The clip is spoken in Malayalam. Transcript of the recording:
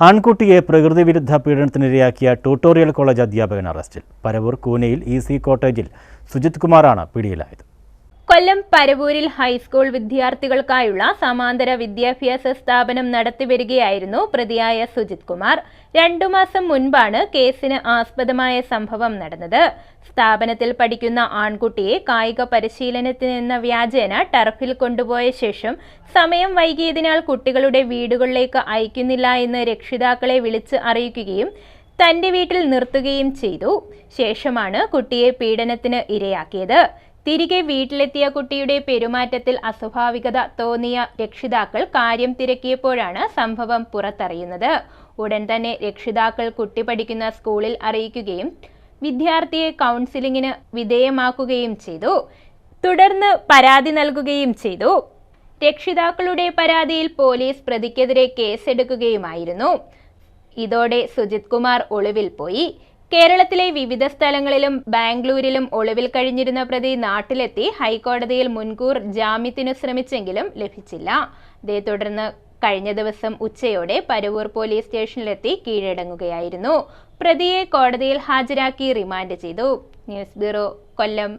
ആൺകുട്ടിയെ പ്രകൃതിവിരുദ്ധ പീഡനത്തിനിരയാക്കിയ ട്യൂട്ടോറിയൽ കോളേജ് അധ്യാപകൻ അറസ്റ്റിൽ. പരവൂർ കൂനയിൽ ഇ സി കോട്ടേജിൽ സുജിത് കുമാറാണ് പിടിയിലായത് കൊല്ലം പരവൂരിൽ ഹൈസ്കൂൾ വിദ്യാർത്ഥികൾക്കായുള്ള സമാന്തര വിദ്യാഭ്യാസ സ്ഥാപനം നടത്തിവരികയായിരുന്നു പ്രതിയായ സുജിത് കുമാർ. രണ്ടു മാസം മുൻപാണ് കേസിന് ആസ്പദമായ സംഭവം നടന്നത്. സ്ഥാപനത്തിൽ പഠിക്കുന്ന ആൺകുട്ടിയെ കായിക പരിശീലനത്തിനെന്ന വ്യാജേന ടർഫിൽ കൊണ്ടുപോയ ശേഷം സമയം വൈകിയതിനാൽ കുട്ടികളുടെ വീടുകളിലേക്ക് അയക്കുന്നില്ല എന്ന് രക്ഷിതാക്കളെ വിളിച്ച് അറിയിക്കുകയും തന്റെ വീട്ടിൽ നിർത്തുകയും ചെയ്തു. ശേഷമാണ് കുട്ടിയെ പീഡനത്തിന് ഇരയാക്കിയത്. തിരികെ വീട്ടിലെത്തിയ കുട്ടിയുടെ പെരുമാറ്റത്തിൽ അസ്വാഭാവികത തോന്നിയ രക്ഷിതാക്കൾ കാര്യം തിരക്കിയപ്പോഴാണ് സംഭവം പുറത്തറിയുന്നത്. ഉടൻ തന്നെ രക്ഷിതാക്കൾ കുട്ടി പഠിക്കുന്ന സ്കൂളിൽ അറിയിക്കുകയും വിദ്യാർത്ഥിയെ കൗൺസിലിങ്ങിന് വിധേയമാക്കുകയും ചെയ്തു. തുടർന്ന് പരാതി നൽകുകയും ചെയ്തു. രക്ഷിതാക്കളുടെ പരാതിയിൽ പോലീസ് പ്രതിക്കെതിരെ കേസെടുക്കുകയുമായിരുന്നു. ഇതോടെ സുജിത് കുമാർ ഒളിവിൽ പോയി. കേരളത്തിലെ വിവിധ സ്ഥലങ്ങളിലും ബാംഗ്ലൂരിലും ഒളിവിൽ കഴിഞ്ഞിരുന്ന പ്രതി നാട്ടിലെത്തി ഹൈക്കോടതിയിൽ മുൻകൂർ ജാമ്യത്തിനു ശ്രമിച്ചെങ്കിലും ലഭിച്ചില്ല. ഇതേ തുടർന്ന് കഴിഞ്ഞ ദിവസം ഉച്ചയോടെ പരവൂർ പോലീസ് സ്റ്റേഷനിലെത്തി കീഴടങ്ങുകയായിരുന്നു. പ്രതിയെ കോടതിയിൽ ഹാജരാക്കി റിമാൻഡ് ചെയ്തു. News bureau Kollam.